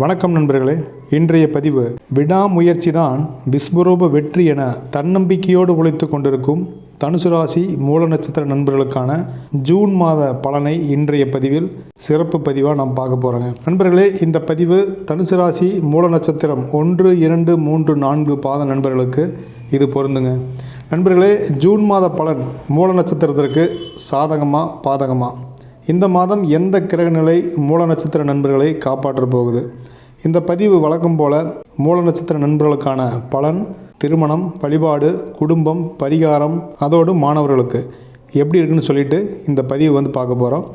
வணக்கம் நண்பர்களே. இன்றைய பதிவு விடாமுயற்சி தான் விஸ்வரூப வெற்றி என தன்னம்பிக்கையோடு உழைத்து கொண்டிருக்கும் தனுசு ராசி மூல நட்சத்திர நண்பர்களுக்கான ஜூன் மாத பலனை இன்றைய பதிவில் சிறப்பு பதிவாக நாம் பார்க்க போகிறோங்க நண்பர்களே இந்த பதிவு தனுசு ராசி மூல நட்சத்திரம் ஒன்று இரண்டு மூன்று நான்கு பாத நண்பர்களுக்கு இது பொருந்துங்க. நண்பர்களே ஜூன் மாத பலன் மூல நட்சத்திரத்திற்கு சாதகமாக பாதகமா? இந்த மாதம் எந்த கிரகநிலை மூல நட்சத்திர நண்பர்களை காப்பாற்றப் போகுது? இந்த பதிவு வழக்கம் போல மூல நட்சத்திர நண்பர்களுக்கான பலன் திருமணம் வழிபாடு குடும்பம் பரிகாரம் அதோடு மாணவர்களுக்கு. எப்படி இருக்குன்னு சொல்லிட்டு இந்த பதிவு வந்து பார்க்க போகிறோம்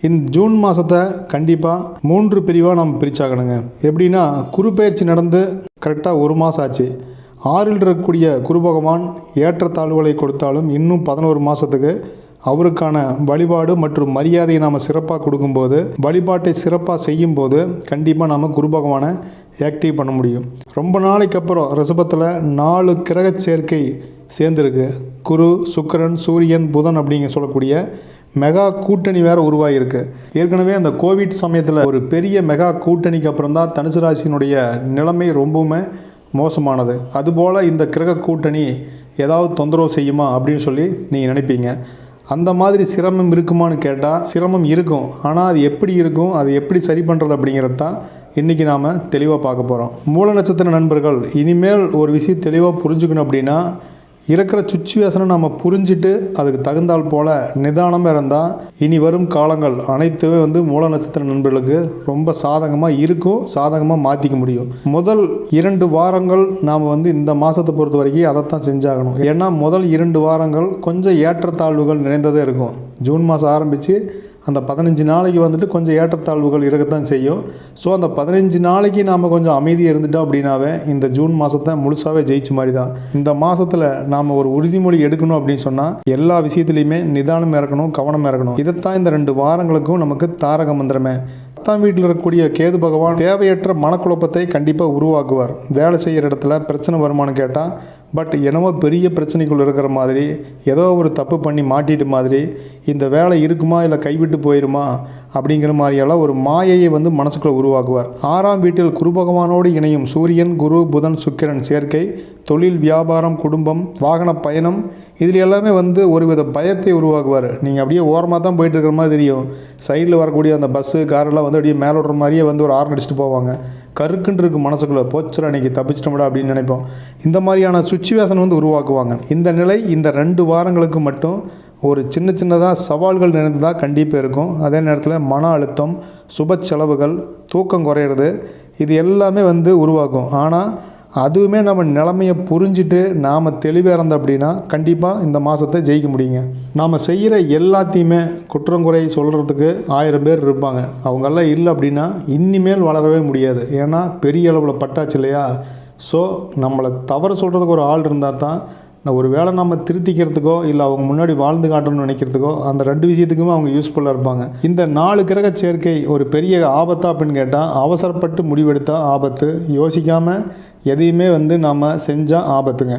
இந்த ஜூன் மாதத்தை கண்டிப்பாக மூன்று பிரிவாக நாம் பிரிச்சாகணுங்க. எப்படின்னா குறுப்பெயர்ச்சி நடந்து கரெக்டாக ஒரு மாதம் ஆச்சு. ஆறில் இருக்கக்கூடிய குருபகவான் ஏற்றத்தாழ்வுகளை கொடுத்தாலும் இன்னும் பதினோரு மாதத்துக்கு அவருக்கான வழிபாடு மற்றும் மரியாதையை நாம் சிறப்பாக கொடுக்கும்போது வழிபாட்டை சிறப்பாக செய்யும்போது கண்டிப்பாக நாம் குரு பகவானை ஆக்டிவ் பண்ண முடியும். ரொம்ப நாளைக்கு அப்புறம் ரிஷபத்தில் நாலு கிரக சேர்க்கை சேர்ந்துருக்கு. குரு சுக்கிரன் சூரியன் புதன் அப்படிங்க சொல்லக்கூடிய மெகா கூட்டணி வேற உருவாகியிருக்கு ஏற்கனவே அந்த கோவிட் சமயத்தில் ஒரு பெரிய மெகா கூட்டணிக்கு அப்புறம் தான் தனுசு ராசியினுடைய நிலைமை ரொம்பவுமே மோசமானது. அதுபோல் இந்த கிரக கூட்டணி ஏதாவது தொந்தரவு செய்யுமா அப்படின்னு சொல்லி நீங்கள் நினைப்பீங்க. அந்த மாதிரி சிரமம் இருக்குமான்னு கேட்டால் சிரமம் இருக்கும். ஆனால் அது எப்படி இருக்கும் அது எப்படி சரி பண்ணுறது அப்படிங்கிறது தான் இன்றைக்கி நாம் தெளிவாக பார்க்க போகிறோம் மூல நட்சத்திர நண்பர்கள் இனிமேல் ஒரு விஷயம் தெளிவாக புரிஞ்சுக்கணும் அப்படின்னா இருக்கிற சுச்சுவேஷனை நம்ம புரிஞ்சுட்டு அதுக்கு தகுந்தால் போல் நிதானமாக இருந்தால் இனி வரும் காலங்கள் அனைத்துமே வந்து மூல நட்சத்திர நண்பர்களுக்கு ரொம்ப சாதகமாக இருக்கும் சாதகமாக மாற்றிக்க முடியும். முதல் இரண்டு வாரங்கள் நாம் வந்து இந்த மாதத்தை பொறுத்த வரைக்கும் அதைத்தான் செஞ்சாகணும். ஏன்னா முதல் இரண்டு வாரங்கள் கொஞ்சம் ஏற்றத்தாழ்வுகள் நிறைந்ததே இருக்கும். ஜூன் மாதம் ஆரம்பித்து அந்த பதினஞ்சு நாளைக்கு வந்துட்டு கொஞ்சம் ஏற்றத்தாழ்வுகள் இருக்கத்தான் செய்யும். ஸோ அந்த பதினஞ்சு நாளைக்கு நாம் கொஞ்சம் அமைதியாக இருந்துட்டோம் அப்படின்னாவே இந்த ஜூன் மாதத்தை முழுசாகவே ஜெயிச்ச மாதிரி தான் இந்த மாதத்தில் நாம் ஒரு உறுதிமொழி எடுக்கணும் அப்படின்னு சொன்னால் எல்லா விஷயத்துலையுமே நிதானம் இறக்கணும் கவனம் இறக்கணும். இதைத்தான் இந்த ரெண்டு வாரங்களுக்கும் நமக்கு தாரக மந்திரமே. பத்தாம் வீட்டில் இருக்கக்கூடிய கேது பகவான் தேவையற்ற மனக்குழப்பத்தை கண்டிப்பாக உருவாக்குவார். வேலை செய்கிற இடத்துல பிரச்சனை வருமானு கேட்டால் பட் என்னவோ பெரிய பிரச்சனைக்குள் இருக்கிற மாதிரி ஏதோ ஒரு தப்பு பண்ணி மாட்டிட்டு மாதிரி இந்த வேலை இருக்குமா இல்லை கைவிட்டு போயிருமா அப்படிங்கிற மாதிரியெல்லாம் ஒரு மாயையை வந்து மனசுக்குள்ளே உருவாக்குவார். ஆறாம் வீட்டில் குரு பகவானோடு இணையும் சூரியன் குரு புதன் சுக்கிரன் சேர்க்கை தொழில் வியாபாரம் குடும்பம் வாகன பயணம் இதில் எல்லாமே வந்து ஒருவித பயத்தை உருவாக்குவார். நீங்கள் அப்படியே ஓரமாக தான் போயிட்டு இருக்கிற மாதிரி தெரியும். சைடில் வரக்கூடிய அந்த பஸ்ஸு காரெல்லாம் வந்து அப்படியே மேலே மாதிரியே வந்து ஒரு ஆர்ன் அடிச்சுட்டு போவாங்க. கருக்குன்னு இருக்கு மனசுக்குள்ளே போச்சுடா அன்றைக்கி தப்பிச்சிட்டோம்டா அப்படின்னு நினைப்போம். இந்த மாதிரியான சுச்சுவேஷன் வந்து உருவாக்குவாங்க. இந்த நிலை இந்த ரெண்டு வாரங்களுக்கு மட்டும் ஒரு சின்ன சின்னதாக சவால்கள் நிறைந்ததாக கண்டிப்பாக இருக்கும். அதே நேரத்தில் மன அழுத்தம் சுப செலவுகள் தூக்கம் குறையிறது இது எல்லாமே வந்து உருவாக்கும். ஆனால் அதுவுமே நம்ம நிலமையை புரிஞ்சுட்டு நாம் தெளிவாக இருந்தோம் அப்படின்னா கண்டிப்பாக இந்த மாதத்தை ஜெயிக்க முடியுங்க. நாம் செய்கிற எல்லாத்தையுமே குற்றங்குறை சொல்கிறதுக்கு ஆயிரம் பேர் இருப்பாங்க. அவங்கெல்லாம் இல்லை அப்படின்னா இனிமேல் வளரவே முடியாது. ஏன்னா பெரிய அளவில் பட்டாச்சு இல்லையா? ஸோ நம்மளை தவறு சொல்கிறதுக்கு ஒரு ஆள் இருந்தால் தான் ஒரு வேளை நம்ம திருத்திக்கிறதுக்கோ இல்லை அவங்க முன்னாடி வாழ்ந்து காட்டணும்னு நினைக்கிறதுக்கோ அந்த ரெண்டு விஷயத்துக்குமே அவங்க யூஸ்ஃபுல்லாக இருப்பாங்க. இந்த நாலு கிரக சேர்க்கை ஒரு பெரிய ஆபத்தா அப்படின்னு கேட்டால் அவசரப்பட்டு முடிவெடுத்தால் ஆபத்து. யோசிக்காமல் எதையுமே வந்து நாம் செஞ்சால் ஆபத்துங்க.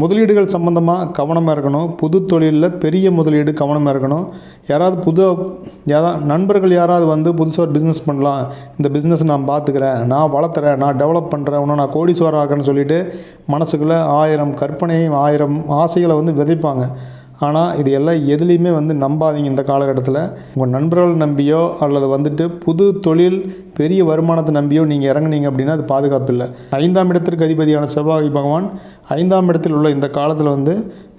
முதலீடுகள் சம்மந்தமாக கவனமாக இருக்கணும். புது தொழிலில் பெரிய முதலீடு கவனமாக இருக்கணும். யாராவது புது யாரா நண்பர்கள் யாராவது வந்து புதுசாக ஒரு பிஸ்னஸ் பண்ணலாம். இந்த பிஸ்னஸ் நான் பார்த்துக்கிறேன் நான் வளர்த்துறேன். நான் டெவலப் பண்ணுறேன் இன்னும் நான் கோடீஸ்வரர் ஆகிறேன்னு சொல்லிட்டு மனசுக்குள்ளே ஆயிரம் கற்பனை ஆயிரம் ஆசைகளை வந்து விதைப்பாங்க. ஆனால் இது எல்லாம் எதுலேயுமே வந்து நம்பாதீங்க இந்த காலகட்டத்தில். உங்கள் நண்பர்கள் நம்பியோ அல்லது வந்துட்டு புது தொழில் பெரிய வருமானத்தை நம்பியோ நீங்கள் இறங்குனீங்க அப்படின்னா அது பாதுகாப்பு இல்லை. ஐந்தாம் இடத்திற்கு அதிபதியான செவ்வாய் பகவான் ஐந்தாம் இடத்தில் உள்ள இந்த காலத்தில் வந்து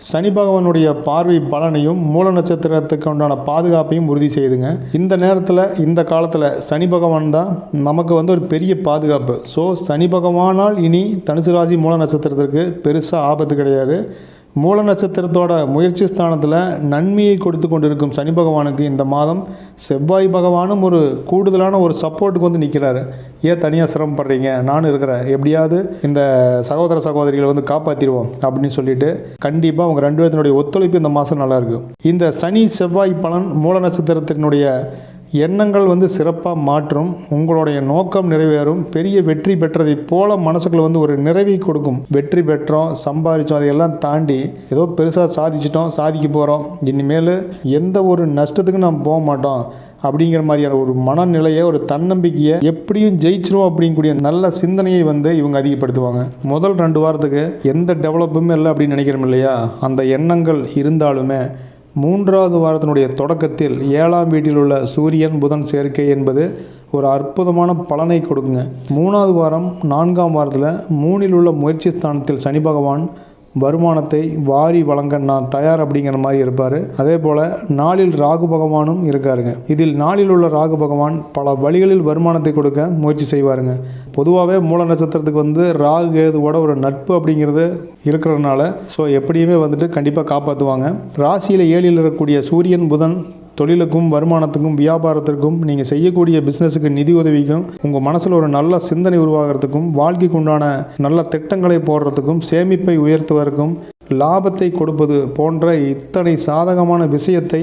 சனி பகவானுடைய பார்வை பலனையும் மூல நட்சத்திரத்துக்கு உண்டான பாதுகாப்பையும் உறுதி செய்துங்க. இந்த நேரத்தில் இந்த காலத்தில் சனி பகவான் தான் நமக்கு வந்து ஒரு பெரிய பாதுகாப்பு. ஸோ சனி பகவானால் இனி தனுசு ராசி மூல நட்சத்திரத்திற்கு பெருசாக ஆபத்து கிடையாது. மூல நட்சத்திரத்தோட முயற்சி ஸ்தானத்தில் நன்மையை கொடுத்து கொண்டிருக்கும் சனி பகவானுக்கு இந்த மாதம் செவ்வாய் பகவானும் ஒரு கூடுதலான ஒரு சப்போர்ட்டுக்கு வந்து நிற்கிறாரு ஏன் தனியாக சிரமப்படுறீங்க? நானும் இருக்கிறேன். எப்படியாவது இந்த சகோதர சகோதரிகளை வந்து காப்பாற்றிடுவோம் அப்படின்னு சொல்லிட்டு கண்டிப்பாக அவங்க ரெண்டு பேர்த்தினுடைய ஒத்துழைப்பு இந்த மாதம் நல்லாயிருக்கு இந்த சனி செவ்வாய் பலன் மூல நட்சத்திரத்தினுடைய எண்ணங்கள் வந்து சிறப்பாக மாற்றும் உங்களுடைய நோக்கம் நிறைவேறும் பெரிய வெற்றி பெற்றதைப் போல மனசுக்குள்ள வந்து ஒரு நிறைவை கொடுக்கும். வெற்றி பெற்றோம் சம்பாதிச்சோம் அதையெல்லாம் தாண்டி ஏதோ பெருசாக சாதிச்சிட்டோம் சாதிக்க போகிறோம் இனிமேல் எந்த ஒரு நஷ்டத்துக்கும் நாம் போக மாட்டோம். அப்படிங்கிற மாதிரியான ஒரு மனநிலையை ஒரு தன்னம்பிக்கையை எப்படியும் ஜெயிச்சிரும் அப்படிங்கக்கூடிய நல்ல சிந்தனையை வந்து இவங்க அதிகப்படுத்துவாங்க. முதல் ரெண்டு வாரத்துக்கு எந்த டெவலப்புமே இல்லை அப்படின்னு நினைக்கிறோம் இல்லையா? அந்த எண்ணங்கள் இருந்தாலுமே மூன்றாவது வாரத்தினுடைய தொடக்கத்தில் ஏழாம் வீட்டில் உள்ள சூரியன் புதன் சேர்க்கை என்பது ஒரு அற்புதமான பலனை கொடுக்குங்க. மூணாவது வாரம் நான்காம் வாரத்தில் மூணில் உள்ள முயற்சி ஸ்தானத்தில் சனி பகவான் வருமானத்தை வாரி வழங்க நான் தயார் அப்படிங்கிற மாதிரி இருப்பார். அதே போல் நாளில் ராகு பகவானும் இருக்காருங்க. இதில் நாளில் உள்ள ராகு பகவான் பல வழிகளில் வருமானத்தை கொடுக்க முயற்சி செய்வாருங்க. பொதுவாகவே மூல நட்சத்திரத்துக்கு வந்து ராகு கேதுவோட ஒரு நட்பு அப்படிங்கிறது இருக்கிறதுனால ஸோ எப்படியுமே வந்துட்டு கண்டிப்பாக காப்பாற்றுவாங்க ராசியில் ஏழில் இருக்கக்கூடிய சூரியன் புதன் தொழிலுக்கும் வருமானத்துக்கும் வியாபாரத்திற்கும் நீங்கள் செய்யக்கூடிய பிஸ்னஸுக்கு நிதி உதவிக்கும் உங்கள் மனசில் ஒரு நல்ல சிந்தனை உருவாகிறதுக்கும் வாழ்க்கைக்கு உண்டான நல்ல திட்டங்களை போடுறதுக்கும் சேமிப்பை உயர்த்துவதற்கும் லாபத்தை கொடுப்பது போன்ற இத்தனை சாதகமான விஷயத்தை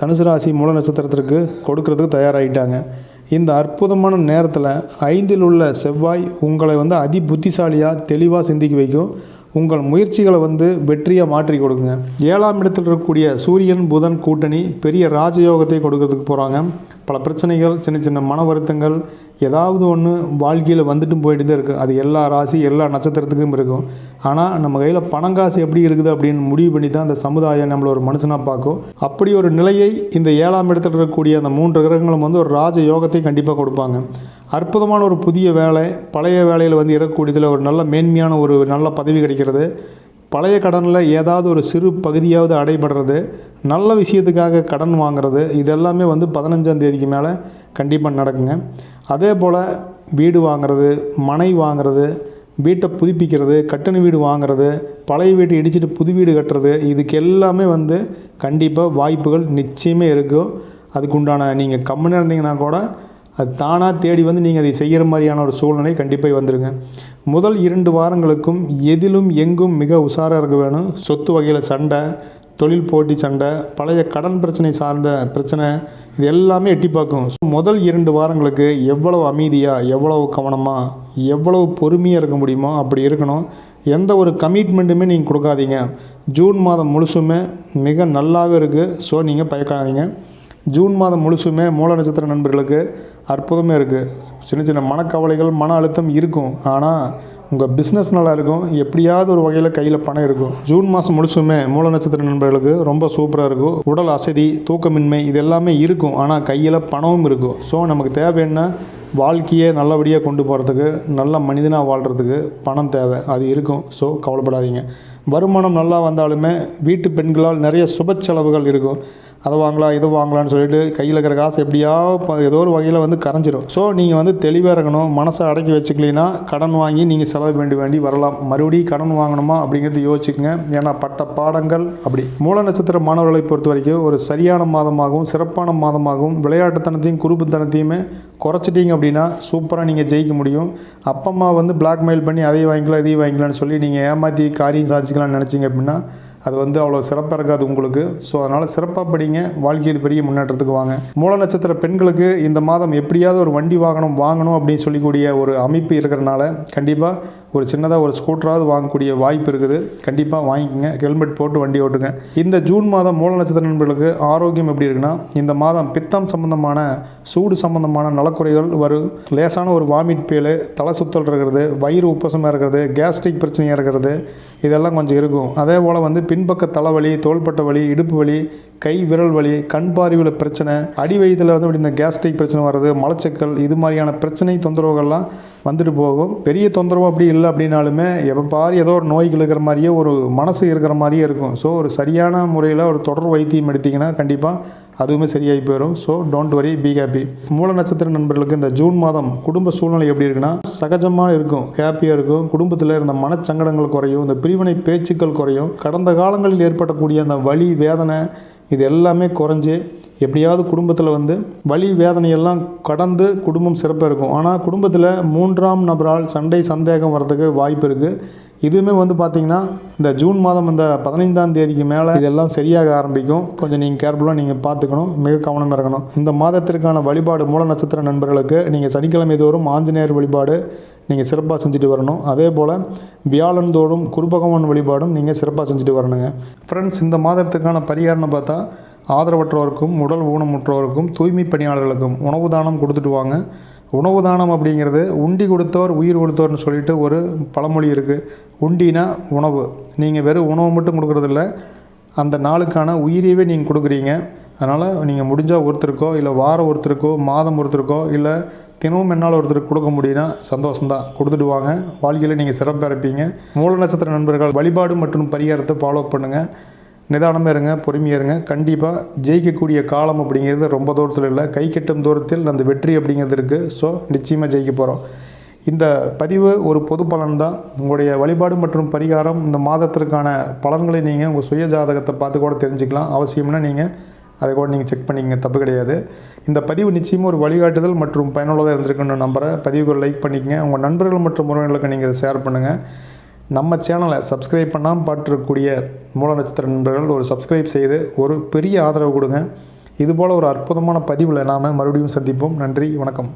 தனுசு ராசி மூல நட்சத்திரத்திற்கு கொடுக்கறதுக்கு தயாராகிட்டாங்க இந்த அற்புதமான நேரத்தில் ஐந்தில் உள்ள செவ்வாய் உங்களை வந்து அதி புத்திசாலியாக தெளிவாக சிந்திக்க வைக்கும். உங்கள் முயற்சிகளை வந்து வெற்றியாக மாற்றி கொடுக்குங்க ஏழாம் இடத்தில் இருக்கக்கூடிய சூரியன் புதன் கூட்டணி பெரிய ராஜயோகத்தை கொடுக்கறதுக்கு போகிறாங்க பல பிரச்சனைகள் சின்ன சின்ன மன வருத்தங்கள் ஏதாவது ஒன்று வாழ்க்கையில் வந்துட்டும் போயிட்டு தான் இருக்குது அது எல்லா ராசி எல்லா நட்சத்திரத்துக்கும் இருக்கும். ஆனால் நம்ம கையில் பணங்காசு எப்படி இருக்குது அப்படின்னு முடிவு பண்ணி தான் அந்த சமுதாயம் நம்மளை ஒரு மனுஷனாக பார்க்கும். அப்படி ஒரு நிலையை இந்த ஏழாம் இடத்தில் இருக்கக்கூடிய அந்த மூன்று கிரகங்களும் வந்து ஒரு ராஜ யோகத்தை கண்டிப்பாக கொடுப்பாங்க. அற்புதமான ஒரு புதிய வேலை பழைய வேலையில் வந்து இறக்கக்கூடியதில் ஒரு நல்ல மேன்மையான ஒரு நல்ல பதவி கிடைக்கிறது. பழைய கடனில் ஏதாவது ஒரு சிறு பகுதியாவது அடைபடுறது. நல்ல விஷயத்துக்காக கடன் வாங்குறது. இதெல்லாமே வந்து பதினஞ்சாம் தேதிக்கு மேலே கண்டிப்பாக நடக்குங்க. அதே போல் வீடு வாங்கிறது மனை வாங்குறது வீட்டை புதுப்பிக்கிறது கட்டண வீடு வாங்குறது பழைய வீட்டை இடிச்சிட்டு புது வீடு கட்டுறது இதுக்கு எல்லாமே வந்து கண்டிப்பாக வாய்ப்புகள் நிச்சயமே இருக்கும் அதுக்கு உண்டான நீங்கள் கம்முன்னு இருந்தீங்கன்னா கூட அது தானாக தேடி வந்து நீங்கள் அதை செய்கிற மாதிரியான ஒரு சூழ்நிலை கண்டிப்பாக வந்துருங்க. முதல் இரண்டு வாரங்களுக்கும் எதிலும் எங்கும் மிக உஷாராக இருக்க வேணும். சொத்து வகையில் சண்டை தொழில் போட்டி சண்டை பழைய கடன் பிரச்சனை சார்ந்த பிரச்சனை இது எல்லாமே எட்டி பார்க்கும். ஸோ முதல் இரண்டு வாரங்களுக்கு எவ்வளவு அமைதியாக எவ்வளவு கவனமாக எவ்வளவு பொறுமையாக இருக்க முடியுமோ அப்படி இருக்கணும். எந்த ஒரு கமிட்மெண்ட்டுமே நீங்கள் கொடுக்காதீங்க. ஜூன் மாதம் முழுசுமே மிக நல்லாவே இருக்குது ஸோ நீங்கள் பயக்காதீங்க ஜூன் மாதம் முழுசுமே மூல நட்சத்திர நண்பர்களுக்கு அற்புதமே இருக்குது சின்ன சின்ன மனக்கவலைகள் மன அழுத்தம் இருக்கும். ஆனால் உங்கள் பிஸ்னஸ் நல்லா இருக்கும். எப்படியாவது ஒரு வகையில் கையில் பணம் இருக்கும். ஜூன் மாதம் முழுசுமே மூல நட்சத்திர நண்பர்களுக்கு ரொம்ப சூப்பராக இருக்கும். உடல் அசதி தூக்கமின்மை இது எல்லாமே இருக்கும். ஆனால் கையில் பணமும் இருக்கும். ஸோ நமக்கு தேவை என்ன? வாழ்க்கையை நல்லபடியாக கொண்டு போகிறதுக்கு நல்ல மனிதனாக வாழ்கிறதுக்கு பணம் தேவை. அது இருக்கும். ஸோ கவலைப்படாதீங்க. வருமானம் நல்லா வந்தாலுமே வீட்டு பெண்களால் நிறைய சுப செலவுகள் இருக்கும். அதை வாங்கலாம் இதை வாங்கலாம்னு சொல்லிட்டு கையில் இருக்கிற காசு எப்படியா ஏதோ ஒரு வகையில் வந்து கரைஞ்சிரும். ஸோ நீங்கள் வந்து தெளிவாக இருக்கணும் மனசை அடக்கி வச்சுக்கலைன்னா கடன் வாங்கி நீங்கள் செலவு வேண்டி வேண்டி வரலாம். மறுபடியும் கடன் வாங்கணுமா அப்படிங்கிறது யோசிச்சுக்கோங்க. ஏன்னா பட்ட பாடங்கள் அப்படி. மூல நட்சத்திர மாணவர்களை பொறுத்த வரைக்கும் ஒரு சரியான மாதமாகவும் சிறப்பான மாதமாகவும் விளையாட்டுத்தனத்தையும் குறுப்புத்தனத்தையுமே குறைச்சிட்டீங்க அப்படின்னா சூப்பராக நீங்கள் ஜெயிக்க முடியும். அப்பா அம்மா வந்து பிளாக்மெயில் பண்ணி அதையும் வாங்கிக்கலாம் இதையும் வாங்கிக்கலாம்னு சொல்லி நீங்கள் ஏமாற்றி காரியம் சாதிச்சிக்கலாம்னு நினச்சிங்க அப்படின்னா அது வந்து அவ்வளோ சிறப்பாக இருக்காது உங்களுக்கு. ஸோ அதனால் சிறப்பாக படிங்க. வாழ்க்கையில் பெரிய முன்னேற்றத்துக்கு வாங்க. மூல நட்சத்திர பெண்களுக்கு இந்த மாதம் எப்படியாவது ஒரு வண்டி வாகனம் வாங்கணும் அப்படின்னு சொல்லிக்கூடிய ஒரு அமைப்பு இருக்கிறனால கண்டிப்பாக ஒரு சின்னதாக ஒரு ஸ்கூட்டராவது வாங்கக்கூடிய வாய்ப்பு இருக்குது. கண்டிப்பாக வாங்கிக்கோங்க. ஹெல்மெட் போட்டு வண்டி ஓட்டுங்க. இந்த ஜூன் மாதம் மூல நட்சத்திர நண்பர்களுக்கு ஆரோக்கியம் எப்படி இருக்குன்னா இந்த மாதம் பித்தம் சம்பந்தமான சூடு சம்பந்தமான நலக்குறைகள் வரும். லேசான ஒரு வாமிட் பேல் தலை சுத்தல் இருக்கிறது வயிறு உப்பசமாக இருக்கிறது கேஸ்ட்ரிக் பிரச்சனையாக இருக்கிறது இதெல்லாம் கொஞ்சம் இருக்கும். அதே போல் வந்து பின்பக்க தலைவலி தோள்பட்ட வலி இடுப்பு வலி கை விரல் வலி கண் பார்வையில் பிரச்சனை அடி வயதில் வந்து இப்படி இந்த கேஸ்ட்ரிக் பிரச்சனை வர்றது மலச்சக்கல் இது மாதிரியான பிரச்சனை தொந்தரவுகள்லாம் வந்துட்டு போகும். பெரிய தொந்தரவு அப்படி இல்லை அப்படின்னாலுமே எப்போ பாரு ஏதோ ஒரு நோய்கள் இருக்கிற மாதிரியே ஒரு மனசு இருக்கிற மாதிரியே இருக்கும். ஸோ ஒரு சரியான முறையில் ஒரு தொடர் வைத்தியம் எடுத்திங்கன்னா கண்டிப்பாக அதுவுமே சரியாகி போயிடும் so don't worry be happy மூல நட்சத்திர நண்பர்களுக்கு இந்த ஜூன் மாதம் குடும்ப சூழ்நிலை எப்படி இருக்குன்னா சகஜமாக இருக்கும் ஹாப்பியாக இருக்கும். குடும்பத்தில் இருந்த மனச்சங்கடங்கள் குறையும் இந்த பிரிவினை பேச்சுக்கள் குறையும். கடந்த காலங்களில் ஏற்படக்கூடிய அந்த வலி வேதனை இது எல்லாமே குறைஞ்சி எப்படியாவது குடும்பத்தில் வந்து வலி வேதனையெல்லாம் கடந்து குடும்பம் சிறப்பாக இருக்கும். ஆனால் குடும்பத்தில் மூன்றாம் நபரால் சண்டை சந்தேகம் வர்றதுக்கு வாய்ப்பு இருக்குது இதுவுமே வந்து பார்த்திங்கன்னா இந்த ஜூன் மாதம் இந்த பதினைந்தாம் தேதிக்கு மேலே இதெல்லாம் சரியாக ஆரம்பிக்கும். கொஞ்சம் நீங்கள் கேர்ஃபுல்லாக நீங்கள் பார்த்துக்கணும். மிக கவனம் இருக்கணும். இந்த மாதத்திற்கான வழிபாடு மூல நட்சத்திர நண்பர்களுக்கு நீங்கள் சனிக்கிழமை தோறும் ஆஞ்சநேயர் வழிபாடு நீங்கள் சிறப்பாக செஞ்சுட்டு வரணும். அதே போல் வியாழன் தோறும் குருபகவான் வழிபாடும் நீங்கள் சிறப்பாக செஞ்சுட்டு வரணுங்க. ஃப்ரெண்ட்ஸ் இந்த மாதத்திற்கான பரிகாரம்னு பார்த்தா ஆதரவற்றோருக்கும் உடல் ஊனமுற்றோருக்கும் தூய்மை பணியாளர்களுக்கும் உணவு தானம் கொடுத்துட்டு வாங்க. உணவு தானம் அப்படிங்கிறது உண்டி கொடுத்தோர் உயிர் கொடுத்தோர்னு சொல்லிட்டு ஒரு பழமொழி இருக்குது உண்டினா உணவு. நீங்கள் வெறும் உணவு மட்டும் கொடுக்குறதில்ல அந்த நாளுக்கான உயிரியவே நீங்கள் கொடுக்குறீங்க. அதனால் நீங்கள் முடிஞ்சால் ஒருத்தருக்கோ இல்லை வாரம் ஒருத்தருக்கோ மாதம் ஒருத்தருக்கோ இல்லை தினமும் என்னால் ஒருத்தருக்கு கொடுக்க முடியும்னா சந்தோஷம்தான். கொடுத்துட்டு வாங்க. வாழ்க்கையில் நீங்கள் சிறப்பாக இருப்பீங்க. மூல நட்சத்திர நண்பர்கள் வழிபாடு மற்றும் பரிகாரத்தை ஃபாலோ பண்ணுங்கள் நிதானமாக இருங்க பொறுமையாக இருங்க. கண்டிப்பாக ஜெயிக்கக்கூடிய காலம் அப்படிங்கிறது ரொம்ப தூரத்தில் இல்லை. கை கெட்டும் தூரத்தில் அந்த வெற்றி அப்படிங்கிறது இருக்குது ஸோ நிச்சயமாக ஜெயிக்க போகிறோம் இந்த பதிவு ஒரு பொது பலன் தான். உங்களுடைய வழிபாடு மற்றும் பரிகாரம் இந்த மாதத்திற்கான பலன்களை நீங்கள் உங்கள் சுய ஜாதகத்தை பார்த்து கூட தெரிஞ்சுக்கலாம். அவசியம்னா நீங்கள் அதை கூட நீங்கள் செக் பண்ணிங்க தப்பு கிடையாது. இந்த பதிவு நிச்சயமாக ஒரு வழிகாட்டுதல் மற்றும் பயனுள்ளதாக இருந்திருக்குன்னு நம்புகிறேன் பதிவுக்கு லைக் பண்ணிக்கங்க. உங்கள் நண்பர்கள் மற்றும் உறவினர்களுக்கு நீங்கள் இதை ஷேர் பண்ணுங்கள் நம்ம சேனலை சப்ஸ்கிரைப் பண்ணாமல் பார்த்துருக்கக்கூடிய மூல நட்சத்திர நண்பர்கள் ஒரு சப்ஸ்கிரைப் செய்து ஒரு பெரிய ஆதரவு கொடுங்க. இதுபோல் ஒரு அற்புதமான பதிவில் நாம் மறுபடியும் சந்திப்போம். நன்றி வணக்கம்.